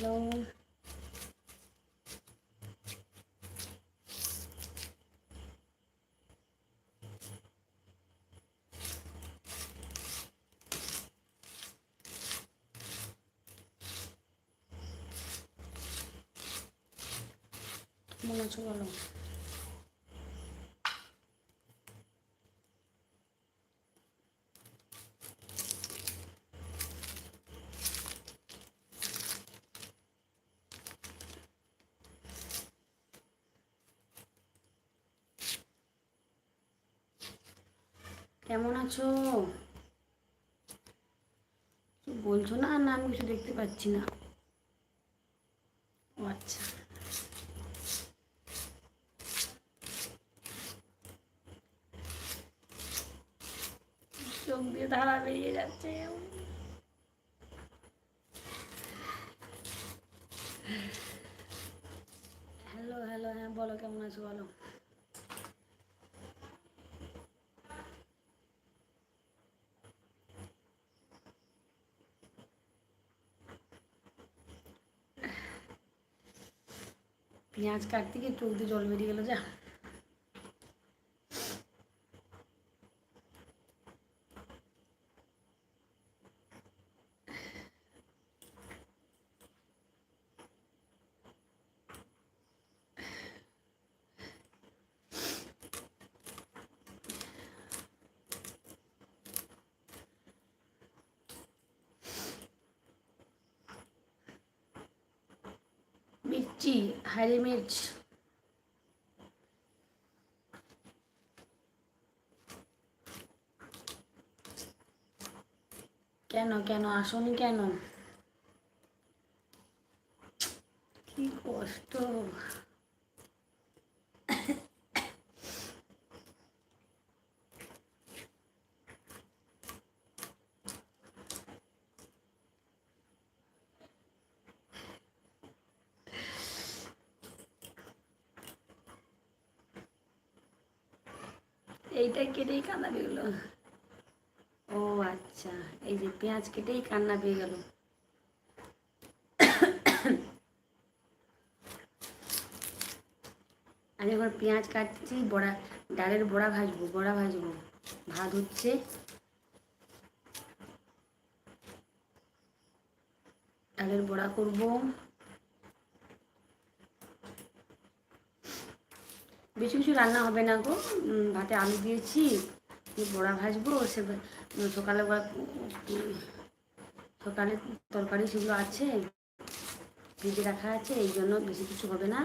Hello কেমন আছো বলো কেমন আছো বলছো না না আমি কিছু দেখতে পাচ্ছি না। আচ্ছা। চোখ দিয়ে ধারা বেরিয়ে যাচ্ছে। হ্যালো হ্যালো হ্যাঁ বলো, কেমন আছো বলো? পেঁয়াজ কাটতে গিয়ে চোখ দিয়ে জল বেরিয়ে গেলো যা। মির্চি হারি মির্চ। কেন কেন আসনি কেন কি কষ্ট এইটা কেটেই কান্না পেয়ে গেলো। ও আচ্ছা এই যে পেঁয়াজ কেটেই কান্না পেয়ে গেল। আমি এখন পেঁয়াজ কাটছি, বড়া, ডালের বড়া ভাজবো বড়া ভাজবো। ভাত হচ্ছে ডালের বড়া করব। বেশি কিছু রান্না হবে না গো। ভাতে আলু দিয়েছি বড়া ভাজবো, সে সকালে সকালে তরকারি সেগুলো আছে, ভেজে রাখা আছে, এই জন্য বেশি কিছু হবে না।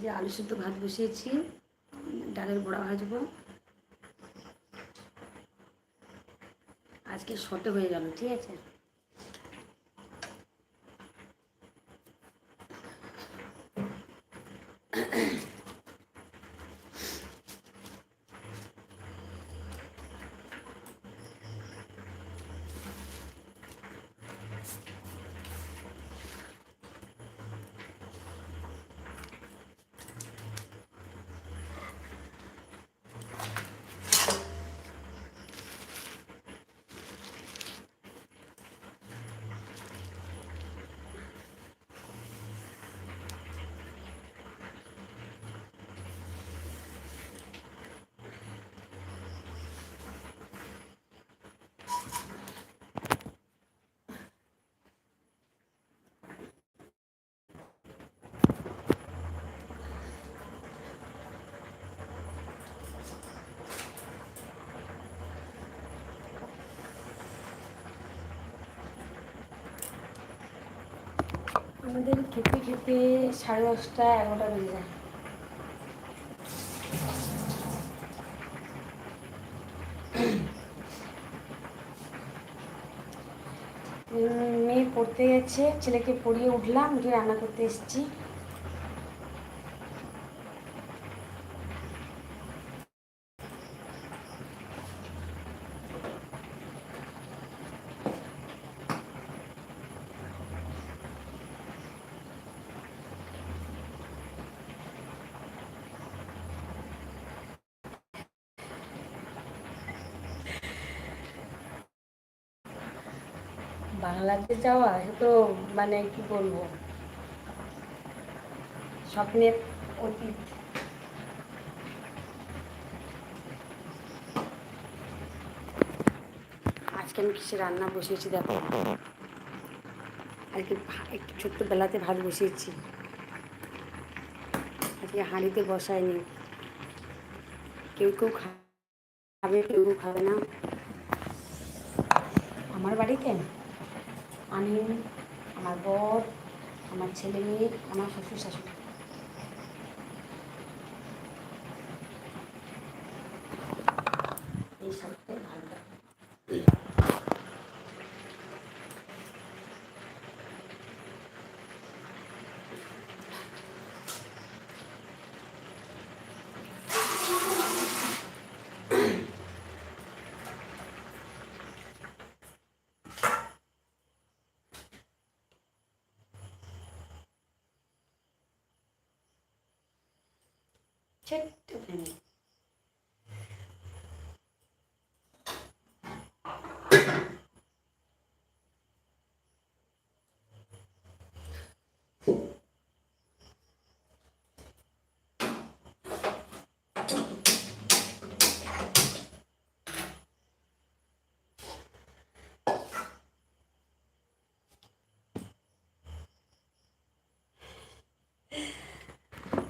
যে আলু সিদ্ধ ভাত বসিয়েছি, ডালের বড়া ভাজবো। আজকে শর্টে হয়ে গেল, ঠিক আছে? আমাদের খেতে খেতে সাড়ে দশটা, এগারোটা বেজে যায়। মেয়ে পড়তে গেছে, ছেলেকে পড়িয়ে উঠলাম, উঠে রান্না করতে এসেছি। বাংলাতে যাওয়া সে তো মানে কি বলব? স্বপ্নের অতীত। আজকে আমি কিসে রান্না বসিয়েছি দেখো। আজকে একটু ছোট্ট বেলাতে ভাত বসিয়েছি। আজকে হাঁড়িতে বসায়নি। কেউ কেউ খাবে কেউ খাবে না। আমার বাড়িতে? আমি আমার বর আমার ছেলে মেয়ে আমার শ্বশুর শাশুড়ি এই সবটাই ভালো লাগে ছোট্ট ফ্যামিলি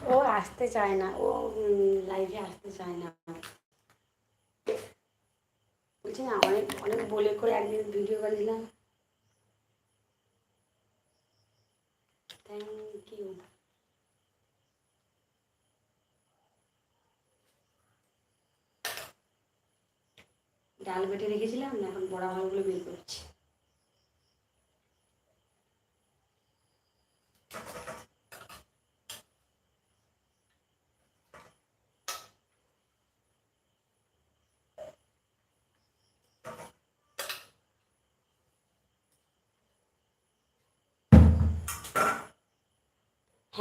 ও আসতে চায় না, ও লাইভে আসতে চায় না। বলছি না, অনেক অনেক বলে করে একদিন ভিডিও করেছিলাম থ্যাংক ইউ ডাল বেটে রেখেছিলাম, এখন বড়া ভালগুলো বের করছি।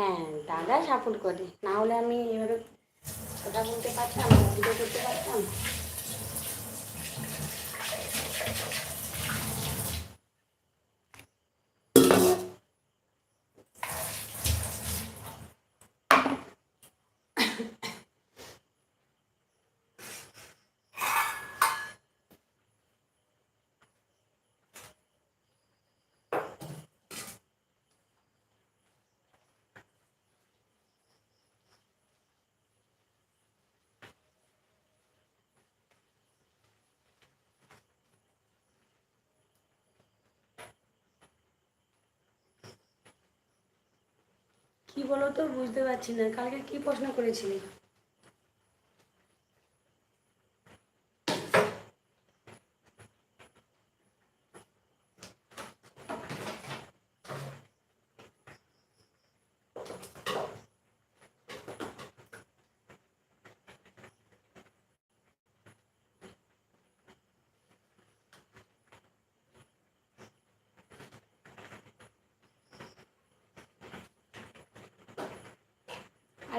হ্যাঁ দাদা সাপোর্ট করে। না হলে আমি এভাবে কথা বলতে পারতাম ভিডিও করতে পারতাম। কি বলো তো? বুঝতে পারছি না। কালকে কি প্রশ্ন করেছিলে?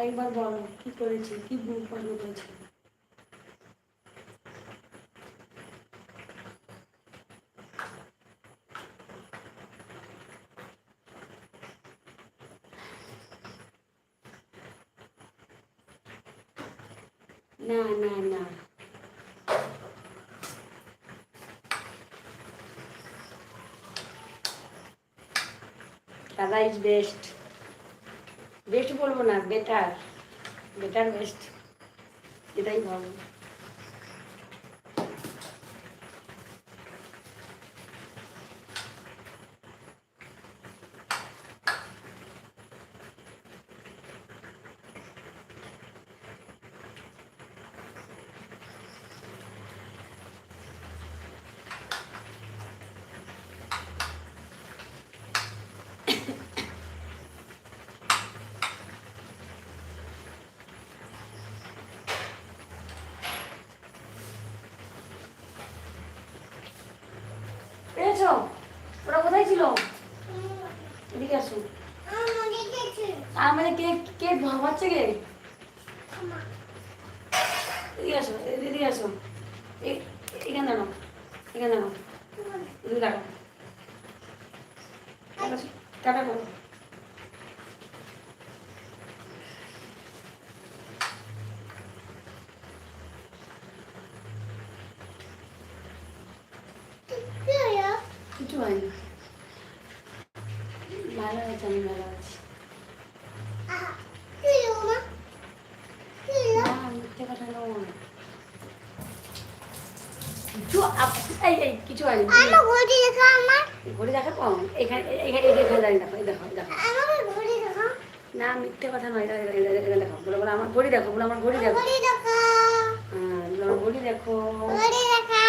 আরেকবার বলো কি করেছি কি ভুল প্রশ্ন করেছি না না না। দাদা ইজ বেস্ট বেস্ট বলব না বেটার বেটার বেস্ট এটাই ভালো পেয়েছ ওরা কোথায় ছিল? এদিকে আসো। মানে কে কে কে? এদিকে আসো এদিকে আসো। এখানে দাঁড়াও এখানে দাঁড়াও। টাটা করো। কিছু হয়নি। ভালো আছে। আমি ভালো আছি মিথ্যে কথা কিছু কিছু হয়নি ঘড়ি দেখা আমার। ঘড়ি দেখো কম। এখানে এখানে দেখো দেখো দেখো। ঘড়ি দেখা না মিথ্যে কথা নয় দেখো বলে বলে আমার ঘড়ি দেখো বলে আমার ঘড়ি দেখো। ঘড়ি দেখা হ্যাঁ আমার ঘড়ি দেখো ঘড়ি দেখা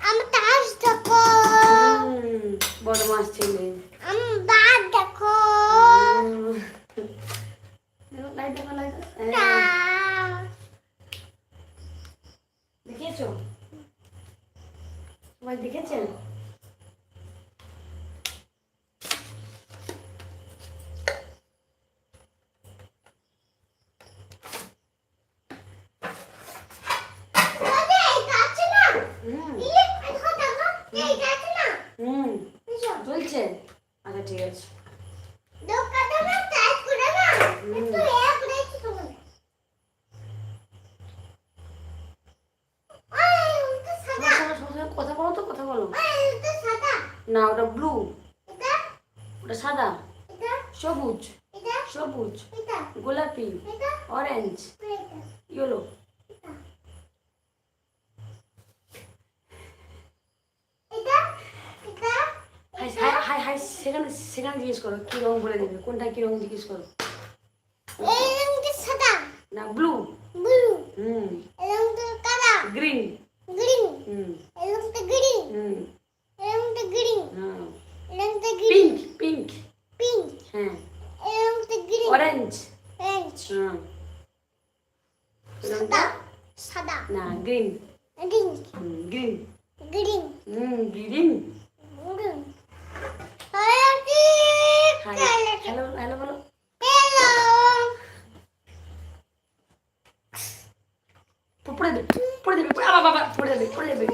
আমার তাস দেখো হুম, বদমাস ছেলে বাদ দেখো। দেখেছ? সবাই দেখেছেন ওরে, এটা আছে না? হুম ইয়ে, দেখো, দেখো, এইটা আছে না? হুম বুঝছ? চলছে আচ্ছা ঠিক আছে দোকানটা না টাইট করে না, হুম। একটু এ করে একটু করে। ওই, ওটা সাদা। তোমার সঙ্গে- সঙ্গে সঙ্গে কথা বলো তো কথা বলো ওই, ওটা সাদা। না ওটা ব্লু এটা, ওটা সাদা এটা, সবুজ এটা, সবুজ এটা, গোলাপি এটা, অরেঞ্জ এটা, ইয়েলো এটা। এটা, এটা, হাই হাই হাই হাই সেখানে সেখানে জিজ্ঞেস করো কি রং বলে দেবে কোনটা কি রং জিজ্ঞেস করো এই রংটা সাদা, না ব্লু ব্লু, হুম এই রংটা কালা, গ্রিন গ্রিন, হুম এই রংটা গ্রিন, হুম এই রংটা গ্রিন, হ্যাঁ এই রংটা গ্রিন, পিঙ্ক পিঙ্ক পিঙ্ক, হ্যাঁ এই রংটা গ্রিন, অরেঞ্জ অরেঞ্জ, হ্যাঁ সাদা, সাদা, না গ্রিন গ্রিন, গ্রিন গ্রিন, হুম গ্রিন গ্রিন। হলদি হাই কালার। হ্যালো হ্যালো বলো Hello. পড়ে দেবে পড়ে দেবে পড়ে- আবার বাবা পড়ে দেবে পড়ে দেবে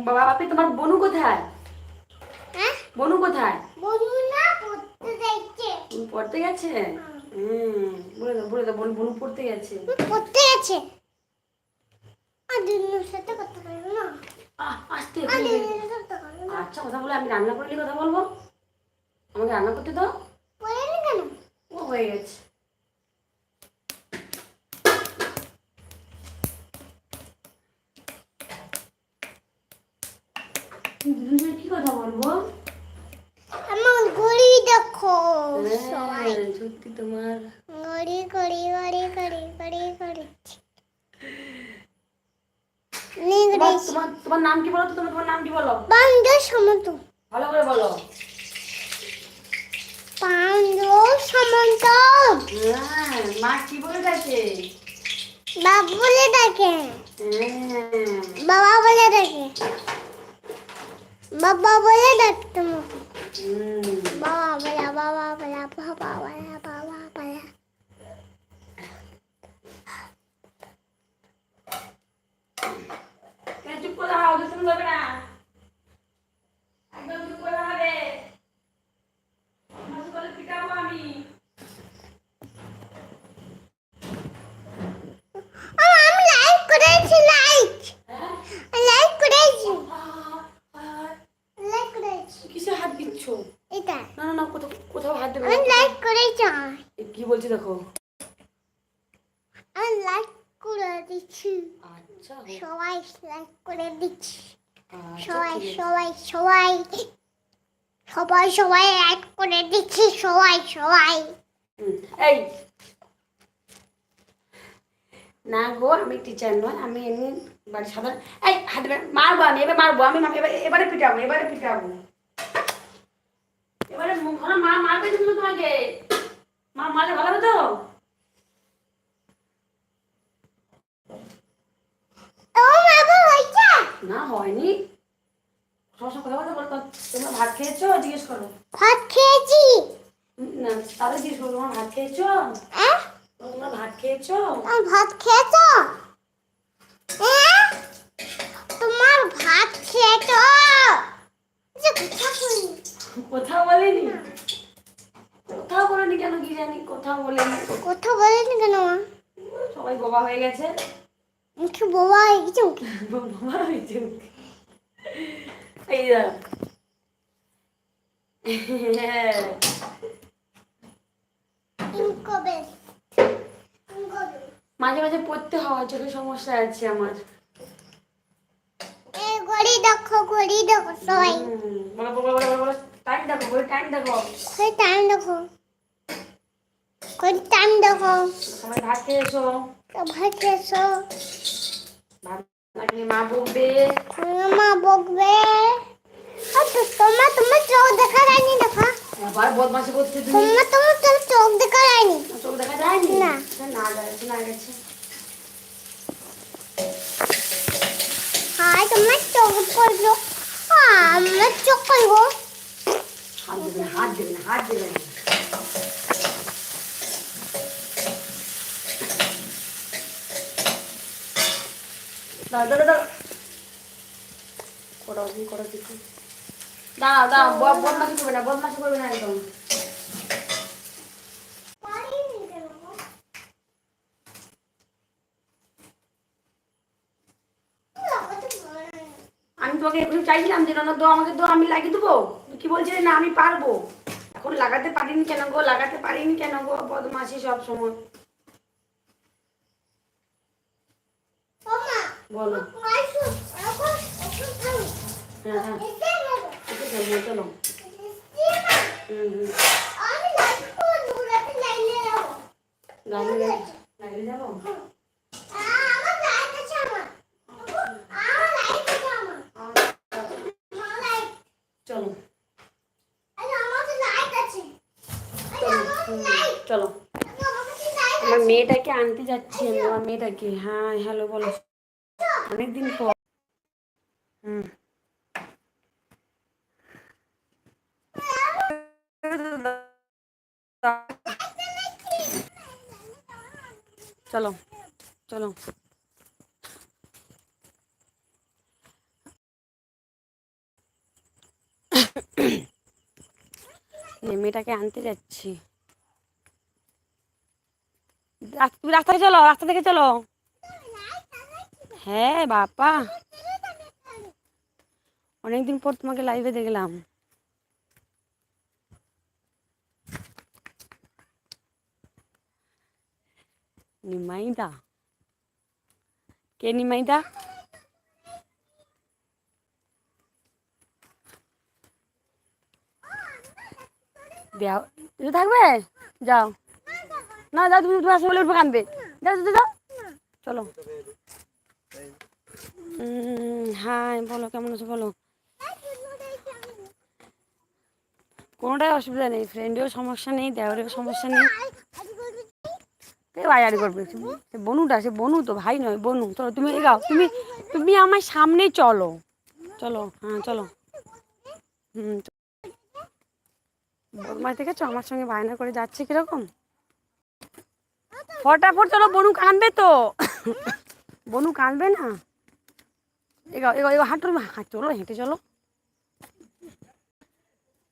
বাবা বাপি তোমার বনু কোথায় বনু কোথায় বনু পড়তে গেছে হুম বলে দাও বলে দাও বনু বনু পড়তে গেছে পড়তে গেছে আর দিনের সাথে কথা বলব না আহ আসতে আর দিনের সাথে কথা বলব না আচ্ছা কথা বলে আমি রান্না করলে কথা বলব? আমাকে রান্না করতে দাও। ও হয়ে গেছে। কি কথা বলব? আমার ঘড়ি দেখো সবাই। হ্যাঁ, সত্যি তোমার। ঘড়ি ঘড়ি ঘড়ি ঘড়ি ঘড়ি ঘড়ি তোমার তোমার তোমার নাম কি বলো তো? তোমার তোমার নাম কি বলো? পান্ড সমন্ত। ভালো করে বলো। পান্ড সমন্ত। হ্যাঁ মা কি বলে ডাকে? বাবু বলে ডাকে। হ্যাঁ। বাবা বলে ডাকে। বাবা বলে ডাকে তোমাকে। হুম। বাবা বলা বাবা বলা বাবা বলা বাবা বলা কেন চুপ শুনতে হবে না। একদম চুপ করে দাঁড়াবে মাসি বলে পিটাবো আমি। কোথাও হাত দেবে কি বলছি দেখো? লাইক করে দিচ্ছি। আচ্ছা সবাই লাইক করে দিচ্ছি। আচ্ছা, সবাই সবাই সবাই। সবাই সবাই লাইক করে দিচ্ছি। সবাই সবাই। এই। না গো আমি টিচার নয় আমি এমনি বাড়ি সাধারণ। এই হাত মারবো আমি এবার মারবো আমি মা- এবার এবারে পিটাবো এবারে পিটাবো। এবারে মা মারবে কিন্তু তোমাকে। মা মারলে ভালো হবে তো ও না হয়নি। সবসময় কথা কথা বলতো তোমরা ভাত খেয়েছো? জিজ্ঞেস করো। ভাত খেয়েছি। না তাহলে জিজ্ঞেস করো তোমার ভাত খেয়েছো? তোমরা ভাত খেয়েছো? তোমার ভাত খেয়েছো? তোমার ভাত খেয়েছো? কথা বলি কোথাও বলেনি? কোথাও বলেনি কেন কি জানি কোথাও বলেনি। কথা বলেনি কেন সবাই বোবা হয়ে গেছে। মুখে বাবা হয়ে গেছে মুখে বোবা হয়েছে এই দাঁড়া মাঝে মাঝে পড়তে হয় চোখের সমস্যা আছে আমার ঘড়ি দেখো ঘড়ি দেখো সবাই হুম, বলো বলো বলো বলো টাইম দেখো টাইম দেখো ঘড়ি টাইম দেখো সবাই ভাত খেয়েছো? ভাত খেয়েছো? মা বকবে। আমার মা বকবে। তোমার তোমার চোখ দেখা যায়নি দেখা। আবার বদমাশি করছে তুমি? তোমার তোমার তোমার চোখ দেখা যায়নি। চোখ দেখা যায়নি? না। না গেছে না গেছে। হাই তোমার চোখ পড়ল। আমার চোখ পড়ব। হাত দেবে না হাত দেবে না হাত দেবে আমি তোমাকে এখনই চাইছিলাম যে, না দো, আমাকে দো, আমি লাগিয়ে দেবো। কি বলছিলে? না, আমি পারব। এখন লাগাতে পারিনি কেন গো? লাগাতে পারিনি কেন গো? বদমাসি সব সময়। বলো। হ্যাঁ হ্যাঁ চলো। হুম হুম লাইনে লাইনে যাব চলো চলো। আমার মেয়েটাকে আনতে যাচ্ছি আমি, আমার মেয়েটাকে। হ্যাঁ হ্যালো বলো। অনেকদিন পর। হুম। চলো চলো। মেয়েটাকে আনতে যাচ্ছি। তুমি রাস্তা চলো রাস্তা থেকে চলো। হ্যাঁ বাপা। অনেকদিন পর তোমাকে লাইভে দেখলাম। নিমাইদা। কে নিমাইদা? দেও তুমি থাকবে? যাও। না, যাও, তুমি তোমার সঙ্গে উঠবে কানবে যাও যাও। চলো। হাই, বলো, কেমন আছো বলো? কোনোটাই অসুবিধা নেই ফ্রেন্ডেও সমস্যা নেই, দেওয়ারেও সমস্যা নেই। কে বাজারি করবে? সে বনুটা, সে বনু তো, ভাই নয়, বনু। চলো, তুমি এগাও তুমি তুমি আমার সামনেই চলো। চলো হ্যাঁ চলো। হুম বদমাই দেখেছ? আমার সঙ্গে বায়না করে যাচ্ছে কীরকম? ফটাফট চলো, বনু কানবে তো। বনু কানবে না? এগাও এগাও এগাও হাঁটো হাঁট, চলো, হেঁটে চলো।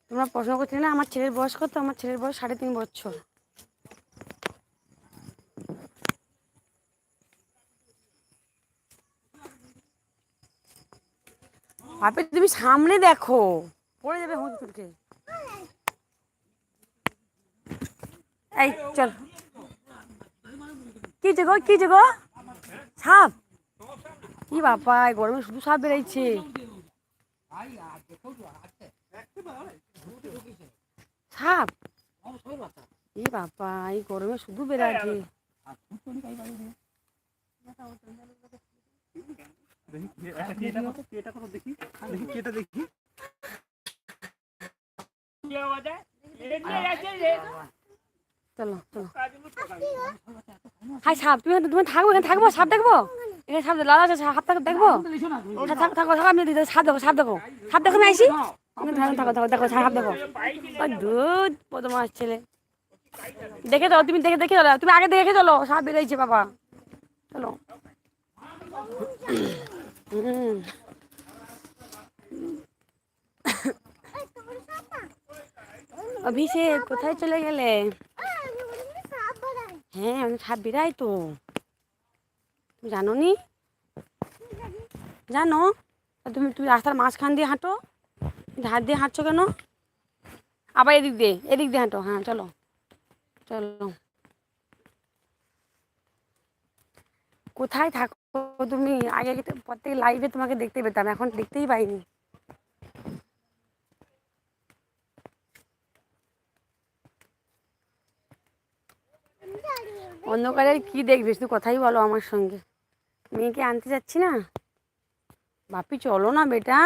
তোমরা প্রশ্ন করছিলে না আমার ছেলের বয়স কত? আমার ছেলের বয়স সাড়ে তিন বছর। বাপে, তুমি সামনে দেখো। পড়ে যাবে হুঁচুটকে এই, চল। কি যে গো, কি যে গো? সাপ। কি বাবা গরমে শুধু সাপ বেরাইছে। সাপ? ই বাবা এই গরমে শুধু বেড়াচ্ছে চলো চলো। হাই, সাপ, তুমি তুমি থাকব, এখানে থাকব, সাপ দেখব? এখানে সাপ লালা আছে হাত থাকো দেখব? থাকো থাকো আমি সাপ দেখো সাপ দেখো সাপ দেখো আমি আইসি থাকো থাকো দেখো, সাপ দেখো। দুধ বদমাস ছেলে। দেখে দাও তুমি দেখে দেখে চলো, তুমি আগে দেখে চলো, সাপ বেরোইছে বাবা। চলো। হুম অভিষেক, কোথায় চলে গেলে? হ্যাঁ আমি সাপ বিরাই তো। তুমি জানো? নি জানো তুমি তুমি রাস্তার মাঝখান দিয়ে হাঁটো। হাত দিয়ে হাঁটছো কেন? আবার এদিক দিয়ে এদিক দিয়ে হাঁটো। হ্যাঁ চলো চলো। কোথায় থাকো তুমি? আগে প্রত্যেক লাইভে তোমাকে দেখতে পেতাম, এখন দেখতেই পাইনি। অন্ধকারে কি দেখবি? শুধু কথাই বলো আমার সঙ্গে। মেয়েকে আনতে যাচ্ছি না? বাপি, চলো না বেটা।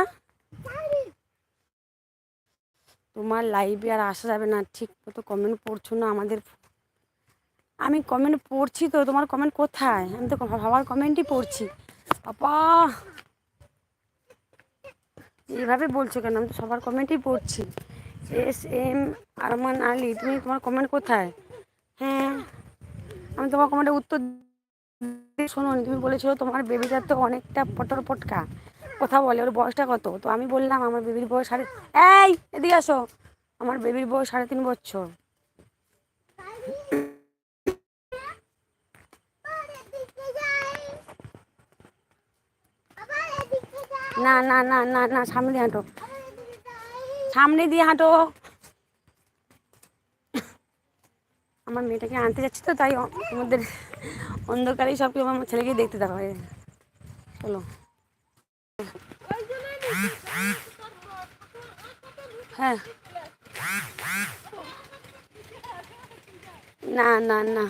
তোমার লাইভে আর আসা যাবে না। ঠিক মতো কমেন্ট পড়ছো না আমাদের। আমি কমেন্ট পড়ছি তো, তোমার কমেন্ট কোথায়? আমি তো সবার কমেন্টই পড়ছি। বাবা এইভাবে বলছো কেন? আমি তো সবার কমেন্টই পড়ছি। এস এম আরমান আলী, তুমি তোমার কমেন্ট কোথায়? হ্যাঁ। আমি তোমার কমেন্টে উত্তর শোনো, তুমি বলেছ তোমার বেবিটা তো অনেকটা পটর পটকা কথা বলে, ওর বয়সটা কত? তো আমি বললাম, আমার বেবির বয়স সাড়ে এই, এদিকে আসো। আমার বেবির বয়স সাড়ে তিন বছর। না না না না না, সামনে দিয়ে হাঁটো। সামনে দিয়ে হাঁটো। আমার মেয়েটাকে আনতে যাচ্ছি তো, তাই আমাদের অন্ধকারেই সব কিছু আমার ছেলেকেই দেখতে দেখা হয়। চলো। হ্যাঁ। না না না।